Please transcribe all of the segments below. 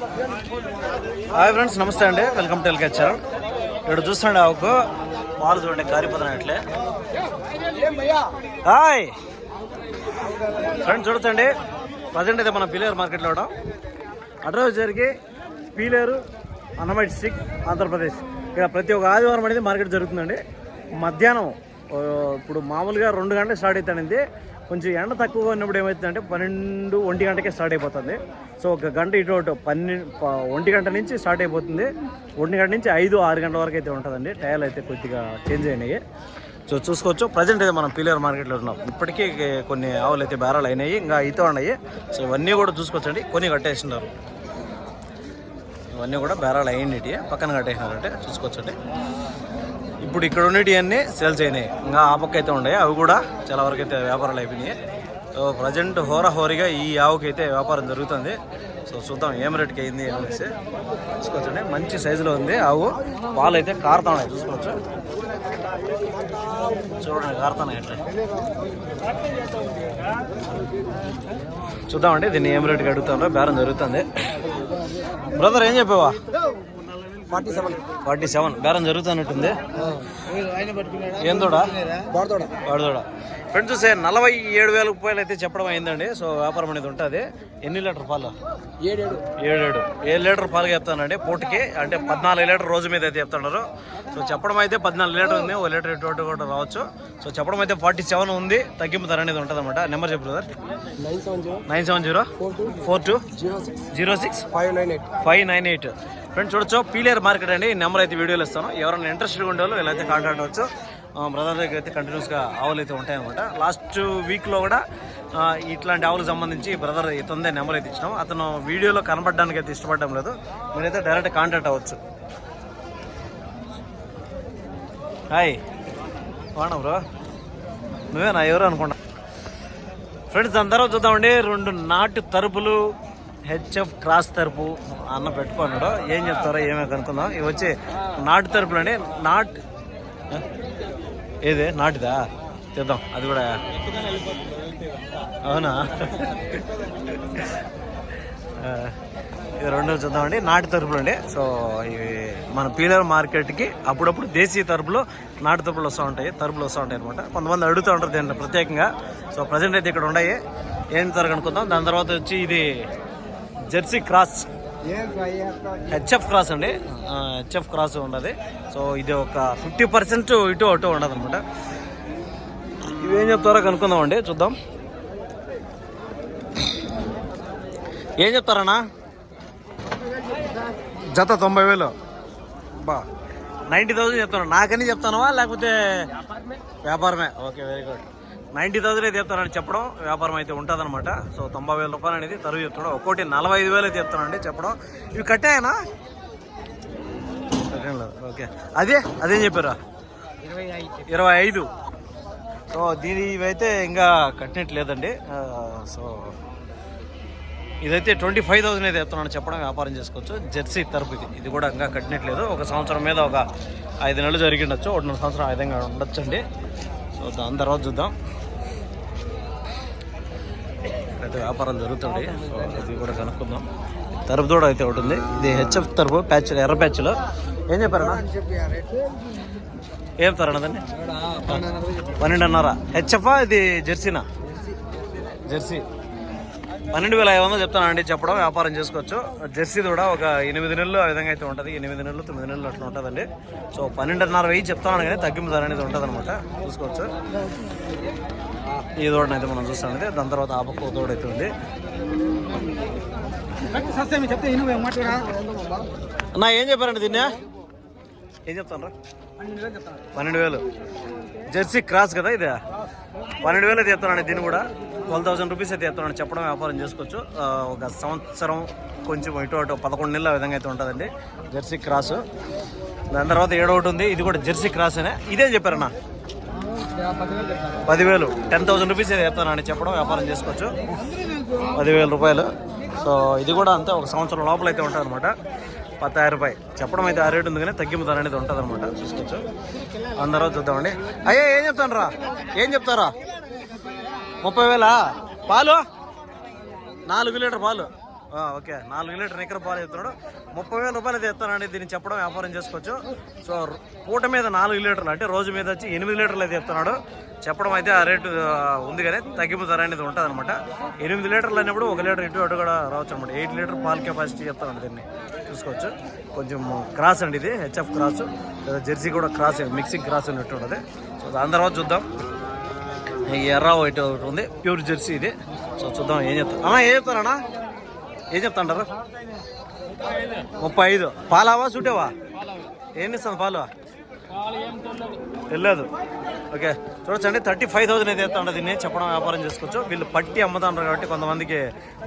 Hi friends నమస్తే అండి. Welcome to LK ఇక్కడ చూస్తుండే ఆవుకు పాలు చూడండి కారిపోతున్నాయి అట్లే. హాయ్ ఫ్రెండ్స్ చూడొచ్చండి. ప్రజెంట్ అయితే మన పీలేరు మార్కెట్లో ఉన్నాం అడ్రస్ జరిగి పీలేరు అన్నమయ్య డిస్టిక్ ఆంధ్రప్రదేశ్. ఇక్కడ ప్రతి ఒక్క ఆదివారం అనేది మార్కెట్ జరుగుతుందండి. మధ్యాహ్నం ఇప్పుడు మామూలుగా రెండు గంటలకు స్టార్ట్ అవుతానండి. కొంచెం ఎండ తక్కువగా ఉన్నప్పుడు ఏమవుతుందంటే పన్నెండు ఒంటి గంటకే స్టార్ట్ అయిపోతుంది. సో ఒక గంట ఇటు అటు పన్నెండు ఒంటి గంట నుంచి స్టార్ట్ అయిపోతుంది. ఒంటి గంట నుంచి ఐదు ఆరు గంటల వరకు అయితే ఉంటుందండి. టైర్లు అయితే కొద్దిగా చేంజ్ అయినాయి. సో చూసుకోవచ్చు. ప్రజెంట్ అయితే మనం పిల్లర్ మార్కెట్లో ఉన్నాం. ఇప్పటికీ కొన్ని ఆవులు అయితే బేరాలు అయినాయి ఇంకా అయితే ఉన్నాయి. సో ఇవన్నీ కూడా చూసుకోవచ్చండి. కొన్ని కట్టేసినారు. ఇవన్నీ కూడా బేరాలు అయ్యింది పక్కన కట్టేసినారంటే చూసుకోవచ్చండి. ఇప్పుడు ఇక్కడ ఉన్నటి అన్నీ సేల్స్ అయినాయి ఇంకా ఆ పక్క అయితే ఉన్నాయి అవి కూడా చాలా వరకు అయితే వ్యాపారాలు అయిపోయినాయి. సో ప్రజెంట్ హోరాహోరీగా ఈ ఆవుకి అయితే వ్యాపారం జరుగుతుంది. సో చూద్దాం ఏం రేట్కి అయింది అనేసి చూసుకోవచ్చండి. మంచి సైజులో ఉంది ఆవు. పాలు అయితే కారుతా ఉన్నాయి చూసుకోవచ్చు. చూడండి కారుతున్నాయి అట్లా చూద్దామండి దీన్ని ఏం రేట్కి అడుగుతామో బేరం జరుగుతుంది. బ్రదర్ ఏం చెప్పావా? ఫార్టీ సెవెన్ ఫార్టీ సెవెన్ బేరం జరుగుతున్నట్టుంది. ఏం తోడా బాడతోడ వాడుదోడ ఫ్రెండ్స్ చూసే నలభై ఏడు వేల రూపాయలు అయితే చెప్పడం అయిందండి. సో వ్యాపారం అనేది ఉంటుంది. ఎన్ని లీటర్ పాలు? ఏడేడు. ఏడేడు. ఏడు లీటర్ పాలు చెప్తానండి? పూటకి అంటే పద్నాలుగు లీటర్ రోజు మీద అయితే చెప్తున్నారు. సో చెప్పడం అయితే పద్నాలుగు లీటర్ ఉంది. ఓ లీటర్ ఇటు అటు కూడా రావచ్చు. సో చెప్పడం అయితే ఫార్టీ సెవెన్ ఉంది. తగ్గింపు ధర అనేది ఉంటుంది అనమాట నెంబర్ చెప్పు sir nine seven zero. Nine seven zero? Four two. Four two? Zero six. Zero six? Five nine eight. Five nine eight. Friends చూడొచ్చు. పీలేర్ మార్కెట్ అండి. నెంబర్ అయితే వీడియోలు ఇస్తాను. ఎవరైనా ఇంట్రెస్ట్గా ఉండే వాళ్ళు ఇలా కాంటాక్ట్ అవ్వచ్చు. బ్రదర్ దగ్గర అయితే కంటిన్యూస్గా ఆవులు అయితే ఉంటాయన్నమాట. లాస్ట్ వీక్లో కూడా ఇట్లాంటి ఆవులకు సంబంధించి బ్రదర్ ఇతందే నెంబర్ అయితే ఇచ్చినాం. అతను వీడియోలో కనపడడానికి అయితే ఇష్టపడడం లేదు. మీరైతే డైరెక్ట్ కాంటాక్ట్ అవ్వచ్చు. హాయ్ వాణ బ్రో నువ్వేనా? ఎవరు అనుకున్నా? ఫ్రెండ్స్ దాని తర్వాత చూద్దామండి. రెండు నాటు తరుపులు హెచ్ఎఫ్ క్రాస్ తరుపు అన్న పెట్టుకున్నాడు ఏం చెప్తారో ఏమే కనుక్కుందాం. ఇవి వచ్చి నాటు తరపులు అండి నాట్ ఏదే? ఏది నాటిదా? తెద్దాం. అది కూడా అవునా? ఇది రెండు చూద్దామండి. నాటు తరుపులు అండి సో ఇవి మన పీలర్ మార్కెట్కి అప్పుడప్పుడు దేశీయ తరుపులు నాటు తరుపులు వస్తూ ఉంటాయి. తరుపులు వస్తూ ఉంటాయి అనమాట కొంతమంది అడుగుతూ ఉంటారు దీన్ని ప్రత్యేకంగా. సో ప్రజెంట్ అయితే ఇక్కడ ఉన్నాయి. ఏం తరగ కనుక్కుందాం. దాని తర్వాత వచ్చి ఇది జెర్సీ క్రాస్. హెచ్ఎఫ్ క్రాస్ అండి. హెచ్ఎఫ్ క్రాస్ ఉండదు. సో ఇది ఒక ఫిఫ్టీ పర్సెంట్ ఇటు అటు ఉండదు అనమాట ఇవేం చెప్తారో కనుక్కుందాం అండి చూద్దాం. ఏం చెప్తారన్నా? జత తొంభై వేలు. బా. నైంటీ థౌసండ్ చెప్తాను నాకని చెప్తానవా? లేకపోతే వ్యాపారమే. Okay very good. Ninety thousand అయితే చెప్తానని చెప్పడం వ్యాపారం అయితే ఉంటుందన్నమాట. సో తొంభై వేల రూపాయలు అనేది తరువు చెప్తాడు ఒక్కోటి నలభై ఐదు వేలు అయితే చెప్తానండి చెప్పడం. ఇవి కట్టాయనా? లేదు. ఓకే. అదే అదేం చెప్పారా? ఇరవై ఐదు. సో దీని ఇవైతే ఇంకా కట్టినట్లేదండి. సో ఇదైతే ట్వంటీ ఫైవ్ థౌసండ్ అయితే చెప్తున్నాను చెప్పడం వ్యాపారం చేసుకోవచ్చు. జెర్సీ తరపు ఇది. ఇది కూడా ఇంకా కట్టినట్లేదు. ఒక సంవత్సరం మీద ఒక ఐదు నెలలు జరిగిండొచ్చు ఒకటిన్నర సంవత్సరం ఆ విధంగా ఉండొచ్చండి. సో దాని తర్వాత చూద్దాం. అయితే వ్యాపారం జరుగుతుంది సో ఇది కూడా కనుక్కుందాం. తరపు కూడా అయితే ఒకటి ఉంది. ఇది హెచ్ఎఫ్ తరపు ప్యాచ్ ఎర్ర ప్యాచ్లో. ఏం చెప్పారన్నా? ఏం చెప్తారన్నదండి పన్నెండున్నర. హెచ్ఎఫ్? ఇది జెర్సీనా? జెర్సీ. పన్నెండు వేల ఐదు వందలు చెప్తానండి. చెప్పడం వ్యాపారం చేసుకోవచ్చు. జెర్సీ కూడా ఒక ఎనిమిది నెలలు ఆ విధంగా అయితే ఉంటుంది. ఎనిమిది నెలలు తొమ్మిది నెలలు అట్లా ఉంటుందండి. సో పన్నెండున్నర వెయ్యి చెప్తాను కానీ తగ్గింపు ధర అనేది ఉంటుంది అనమాట చూసుకోవచ్చు. ఈ దూడని అయితే మనం చూస్తాం దాని తర్వాత ఆ పక్క దూడ అయితే ఉంది. అన్న ఏం చెప్పారండి దీన్ని? ఏం చెప్తాను. పన్నెండు వేలు. జెర్సీ క్రాస్ కదా ఇది? పన్నెండు వేలు అయితే చెప్తానండి దీన్ని కూడా. ట్వెల్వ్ థౌసండ్ రూపీస్ అయితే చెప్తాను చెప్పడం వ్యాపారం చేసుకోవచ్చు. ఒక సంవత్సరం కొంచెం ఇటు అటు పదకొండు నెలల విధంగా అయితే ఉంటుందండి జెర్సీ క్రాస్. దాని తర్వాత ఏడో ఒకటి ఉంది. ఇది కూడా జెర్సీ క్రాస్ అనే ఇదేం చెప్పారన్నా? పదివేలు. టెన్ థౌసండ్ రూపీస్ చెప్తానని చెప్పడం వ్యాపారం చేసుకోవచ్చు. పదివేల రూపాయలు. సో ఇది కూడా అంతే ఒక సంవత్సరం లోపల అయితే ఉంటుంది అనమాట పత్తాయిరం రూపాయి చెప్పడం అయితే ఆ రేటు ఉంది కానీ తగ్గింపు ధర అనేది ఉంటుంది అనమాట చూసుకోవచ్చు. అందరూ చూద్దామండి. అయ్యా ఏం చెప్తాను రా ఏం చెప్తారా? ముప్పై వేలా? పాలు? నాలుగు లీటర్ పాలు. ఓకే. నాలుగు లీటర్ నిక్కర పాలు చెప్తున్నాడు. ముప్పై వేల రూపాయలు అయితే ఎత్తానండి దీన్ని చెప్పడం వ్యాపారం చేసుకోవచ్చు. సో పూట మీద నాలుగు లీటర్లు అంటే రోజు మీద వచ్చి ఎనిమిది లీటర్లు అయితే చెప్తున్నాడు. చెప్పడం అయితే ఆ రేటు ఉంది కానీ తగ్గింపు ధర అనేది ఉంటుంది అనమాట ఎనిమిది లీటర్లు అయినప్పుడు ఒక లీటర్ ఇటు అటు కూడా రావచ్చు అనమాట ఎయిట్ లీటర్ పాల్ కెపాసిటీ చెప్తాను దీన్ని. చూసుకోవచ్చు. కొంచెం క్రాస్ అండి ఇది హెచ్ఎఫ్ క్రాస్. లేదా జెర్సీ కూడా క్రాస్ మిక్సింగ్ క్రాస్ ఉన్నట్టు ఉంటుంది. సో దాని తర్వాత చూద్దాం. ఎర్ర వైట్ ఒకటి ఉంది. ప్యూర్ జెర్సీ ఇది. సో చూద్దాం ఏం చెప్తాను ఏం చెప్తారన్నా? ఏం చెప్తాంటారు? ముప్పై ఐదు. పాలావా సూటేవా? ఏం ఇస్తాను పాలు? వెళ్ళలేదు ఓకే. చూడొచ్చండి థర్టీ ఫైవ్ థౌసండ్ అయితే ఎత్తా దీన్ని. చెప్పడం వ్యాపారం చేసుకోవచ్చు. వీళ్ళు పట్టి అమ్ముతారు కాబట్టి కొంతమందికి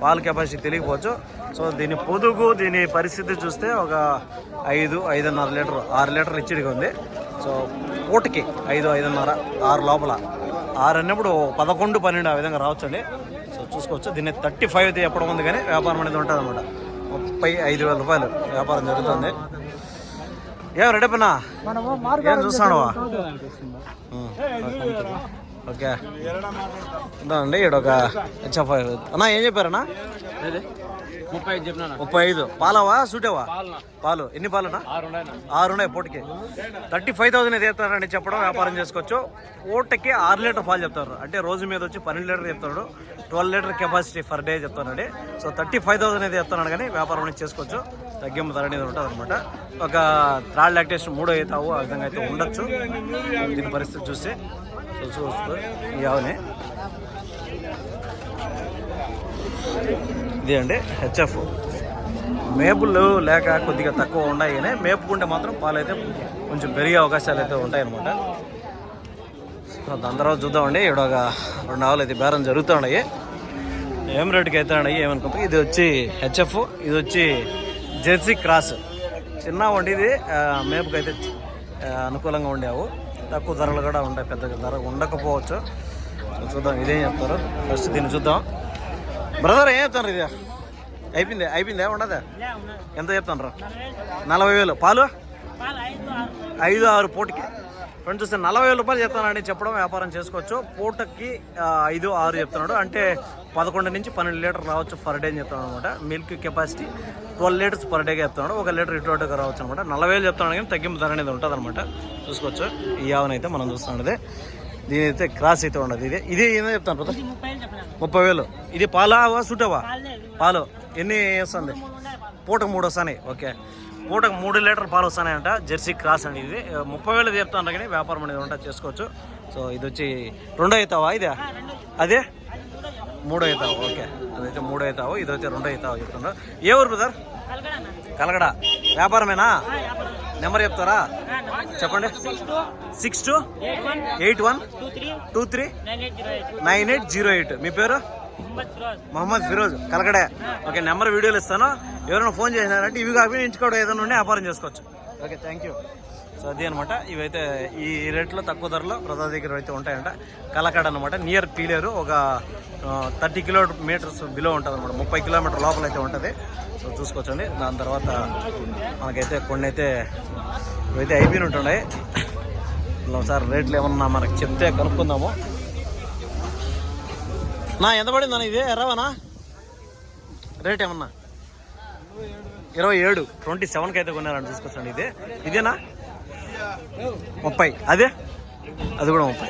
పాల కెపాసిటీ తెలియకపోవచ్చు. సో దీని పొదుగు దీని పరిస్థితి చూస్తే ఒక ఐదు ఐదున్నర లీటర్ ఆరు లీటర్లు ఇచ్చిడిగా ఉంది. సో పూటకి ఐదు ఐదున్నర ఆరు లోపల. ఆరు అన్నప్పుడు పదకొండు పన్నెండు ఆ విధంగా రావచ్చండి. చూసుకోవచ్చు. దీన్ని థర్టీ ఫైవ్ అయితే చెప్పడం ఉంది కానీ వ్యాపారం అనేది ఉంటుంది అనమాట ముప్పై ఐదు వేల రూపాయలు వ్యాపారం జరుగుతుంది. ఏం రెడీపన్నా మనము ఏం చూస్తాడు ఓకే. అండి ఇక్కడ ఒక హెచ్ఎఫ్ అన్నా ఏం చెప్పారన్నా? ముప్పై ఐదు ముప్పై ఐదు. పాలవా? సూటేవా? పాలు. ఎన్ని పాలనా ఆరు ఉన్నాయి పూటకి. థర్టీ ఫైవ్ థౌసండ్ అయితే చెప్తారండి చెప్పడం వ్యాపారం చేసుకోవచ్చు. పూటకి ఆరు లీటర్ పాలు చెప్తారు. అంటే రోజు మీద వచ్చి పన్నెండు లీటర్ చెప్తాడు twelve litre capacity for day చెప్తానండి సో థర్టీ ఫైవ్ థౌసండ్ అయితే చెప్తున్నాడు కానీ వ్యాపారం అనేది చేసుకోవచ్చు. తగ్గింపు ధర అనేది ఉంటుంది అనమాట ఒక థర్డ్ లాక్టేషన్ మూడో అవుతావు ఆ విధంగా అయితే ఉండొచ్చు. దీని పరిస్థితి చూస్తే. చూస్తూ ఈ ఆవుని. ఇది అండి హెచ్ఎఫ్. మేపులు లేక కొద్దిగా తక్కువ ఉన్నాయి కానీ మేపుకుంటే మాత్రం పాలు అయితే కొంచెం పెరిగే అవకాశాలు అయితే ఉంటాయి అనమాట సో దాని తర్వాత చూద్దామండి. ఇక్కడ ఒక రెండు ఆవులు అయితే బేరం జరుగుతూ ఉన్నాయి. ఏం రేటుకి అయితే ఉన్నాయి ఏమనుకుంటా ఇది వచ్చి హెచ్ఎఫ్ ఇది వచ్చి జెర్సీ క్రాస్. చిన్న వండి ఇది. మేపుకైతే అయితే అనుకూలంగా ఉండేవు. తక్కువ ధరలు కూడా ఉంటాయి పెద్ద ధర ఉండకపోవచ్చు. చూద్దాం ఇదేం చెప్తారు? ఫస్ట్ దీన్ని చూద్దాం. బ్రదర్ ఏం చెప్తాను ఇది? అయిపోయింది అయిపోయిందా? ఉండదా? ఎంత చెప్తాను నలభై వేలు. పాలు? ఐదు ఆరు. పూటకి. ఫ్రెండ్స్ చూస్తే నలభై వేల రూపాయలు చెప్తానండి. చెప్పడం వ్యాపారం చేసుకోవచ్చు. పూటకి ఐదు ఆరు చెప్తున్నాడు. అంటే పదకొండు నుంచి పన్నెండు లీటర్ రావచ్చు పర్ డే అని చెప్తాను అనమాట. Milk capacity twelve litres per డేగా చెప్తున్నాడు. ఒక లీటర్ ఇటు అటుగా రావచ్చు అనమాట. నలభై వేలు చెప్తున్నాడు కానీ తగ్గింపు ధర అనేది ఉంటుంది అనమాట. చూసుకోవచ్చు. ఈ ఆవునైతే మనం చూస్తున్నది దీని అయితే క్రాస్ అయితే ఉండదు. ఇది ఇది ఏదో చెప్తాను బ్రదర్? ముప్పై వేలు. ఇది పాలా సూటవా? పాలు ఎన్ని వస్తుంది? పూటకు మూడు వస్తాయి ఓకే. పూటకు మూడు లీటర్ పాలు వస్తాయంట జెర్సీ క్రాస్ అండి ఇది. ముప్పై వేలు చెప్తాను కానీ వ్యాపారం అనేది ఉంటుంది చేసుకోవచ్చు. సో ఇది వచ్చి రెండో అవుతావా ఇదే? అదే? మూడో అవుతావు ఓకే. అదైతే మూడో అవుతావు ఇది అయితే రెండో అవుతావు చెప్తున్నారు. ఏ ఊరు బ్రదర్? కలగడ వ్యాపారమేనా? నెంబర్ చెప్తారా? చెప్పండి. Six two eight one two three nine eight zero eight మీ పేరు? మొహమ్మద్ ఫిరోజ్ కలకడే. ఓకే నెంబర్ వీడియోలు ఇస్తాను. ఎవరైనా ఫోన్ చేసినారంటే ఇవి కాకుండా ఇంటికాడ ఏదైనా ఉంటే వ్యాపారం చేసుకోవచ్చు. ఓకే థ్యాంక్ యూ సో అది అనమాట ఇవైతే ఈ రేట్లో తక్కువ ధరలో ప్రజా దగ్గర అయితే ఉంటాయంట. కలకడ అనమాట నియర్ పీలేరు ఒక థర్టీ కిలోమీటర్స్ బిలో ఉంటుంది అనమాట ముప్పై కిలోమీటర్ లోపల అయితే ఉంటుంది. సో చూసుకోవచ్చండి. దాని తర్వాత మనకైతే కొన్ని అయితే ఇవైతే అయిపోయిన ఉంటుండే. ఒకసారి రేట్లు ఏమన్నా మనకి చెప్తే కనుక్కుందాము. నా ఎంత పడిందన్న ఇది? ఎర్రవనా? రేట్ ఏమన్నా? ఇరవై ఏడు. ట్వంటీ సెవెన్కి అయితే కొన్నారని చూసుకొచ్చండి ఇది. ఇదేనా? ముప్పై. అదే? అది కూడా ముప్పై.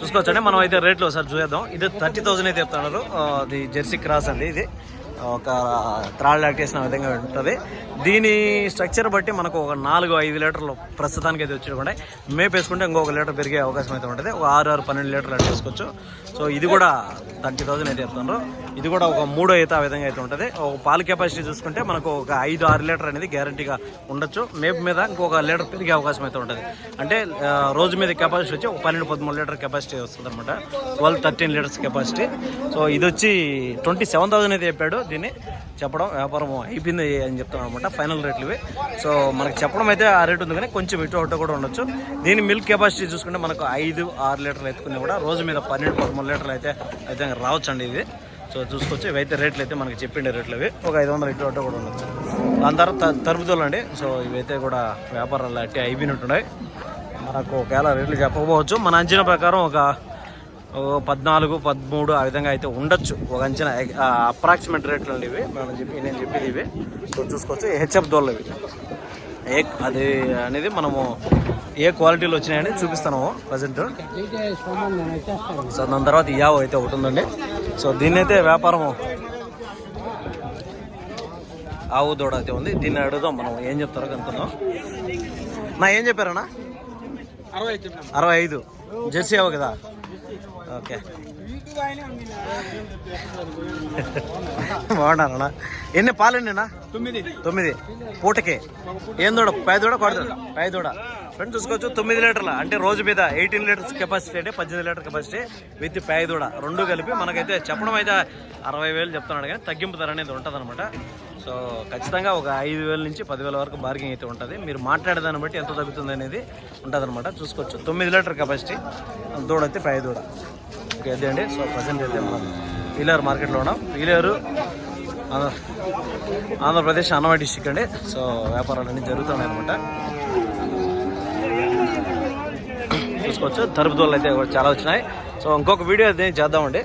చూసుకోవచ్చండి. మనం అయితే రేట్లు ఒకసారి చూద్దాం ఇది థర్టీ థౌసండ్ అయితే చెప్తున్నారు అది జెర్సీ క్రాస్ అండి ఇది. ఒక త్రాడ్ లాక్టేషన్ విధంగా ఉంటుంది. దీని స్ట్రక్చర్ బట్టి మనకు ఒక నాలుగు ఐదు లీటర్లు ప్రస్తుతానికి అయితే వచ్చి మేపు వేసుకుంటే ఇంకొక లీటర్ పెరిగే అవకాశం అయితే ఉంటుంది. ఒక ఆరు ఆరు పన్నెండు లీటర్లు అట్లా వేసుకోవచ్చు. సో ఇది కూడా థర్టీ థౌసండ్ అయితే చెప్తున్నారు. ఇది కూడా ఒక మూడో అయితే ఆ విధంగా అయితే ఉంటుంది. ఒక పాల కెపాసిటీ చూసుకుంటే మనకు ఒక ఐదు ఆరు లీటర్ అనేది గ్యారంటీగా ఉండొచ్చు. మేపు మీద ఇంకొక లీటర్ పెరిగే అవకాశం అయితే ఉంటుంది. అంటే రోజు మీద కెపాసిటీ వచ్చి ఒక పన్నెండు పదమూడు లీటర్ కెపాసిటీ వస్తుంది అనమాట twelve thirteen litres capacity so ఇది వచ్చి ట్వంటీ సెవెన్ థౌసండ్ అయితే చెప్పాడు. దీన్ని చెప్పడం వ్యాపారం అయిపోయింది అని చెప్తాం అనమాట ఫైనల్ రేట్లు ఇవి. సో మనకు చెప్పడం అయితే ఆ రేట్ ఉంది కానీ కొంచెం ఇటు అటు కూడా ఉండొచ్చు. దీని మిల్క్ కెపాసిటీ చూసుకుంటే మనకు ఐదు ఆరు లీటర్లు ఎత్తుకుని కూడా రోజు మీద పన్నెండు పదమూడు లీటర్లు అయితే అయితే రావచ్చు అండి ఇది. సో చూసుకోవచ్చు. ఇవైతే రేట్లు అయితే మనకి చెప్పిండే రేట్లు అవి ఒక ఐదు వందలు ఇటు అటు కూడా ఉండొచ్చు. దాని తర్వాత తరుపుదోలు అండి. సో ఇవైతే కూడా వ్యాపారాలు అట్టి అయిపోయినట్టున్నాయి. మనకు ఒకవేళ రేట్లు చెప్పకపోవచ్చు. మన అంచనా ప్రకారం ఒక పద్నాలుగు పదమూడు ఆ విధంగా అయితే ఉండొచ్చు. ఒక అంచనా అప్రాక్సిమేట్ రేట్లు అండి ఇవి మనం చెప్పి నేను చెప్పేది ఇవి. సో చూసుకోవచ్చు. హెచ్ఎఫ్ దోళ్ళు ఇవి ఏ అది అనేది మనము ఏ క్వాలిటీలో వచ్చినాయని చూపిస్తాను ప్రజెంట్. సో దాని తర్వాత ఈ యావ అయితే ఒకటి ఉందండి. సో దీన్ని అయితే వ్యాపారం ఆవు దూడ అయితే ఉంది. దీన్ని అడుగుదాం మనం ఏం చెప్తారో కనుక్కుందాం. నా ఏం చెప్పారన్నా? అరవై ఐదు. జెర్సీ ఆవు కదా? ఓకే. బాగున్నారన్నా. ఎన్ని పాలండినా తొమ్మిది. తొమ్మిది. పూటకి. ఏం దూడ? పై దూడ కొడ దూడ? పై దూడ. ఫ్రెండ్ చూసుకోవచ్చు. తొమ్మిది లీటర్ల. అంటే రోజు మీద ఎయిటీన్ లీటర్స్ కెపాసిటీ అంటే పద్దెనిమిది లీటర్ కెపాసిటీ విత్ పై దూడ. రెండు కలిపి మనకైతే చెప్పడం అయితే అరవై వేలు చెప్తున్నాడు కానీ తగ్గింపు ధర అనేది ఉంటుంది అనమాట సో ఖచ్చితంగా ఒక ఐదు వేల నుంచి పదివేల వరకు బార్గింగ్ అయితే ఉంటుంది. మీరు మాట్లాడేదాన్ని బట్టి ఎంత తగ్గుతుంది అనేది ఉంటుంది అనమాట చూసుకోవచ్చు. తొమ్మిది లీటర్ కెపాసిటీ దూడ అయితే పై దూడ. ఓకే అదే అండి. సో ప్రజెంట్ అయితే మనం పీలేరు మార్కెట్లో ఉన్నాం. పీలేరు ఆంధ్ర ఆంధ్రప్రదేశ్ అన్నమయ్య డిస్టిక్ అండి. సో వ్యాపారాలు అన్నీ జరుగుతున్నాయి అనమాట చూసుకోవచ్చు. తరుపుదోళ్ళు అయితే చాలా వచ్చినాయి. సో ఇంకొక వీడియో అయితే చేద్దామండి.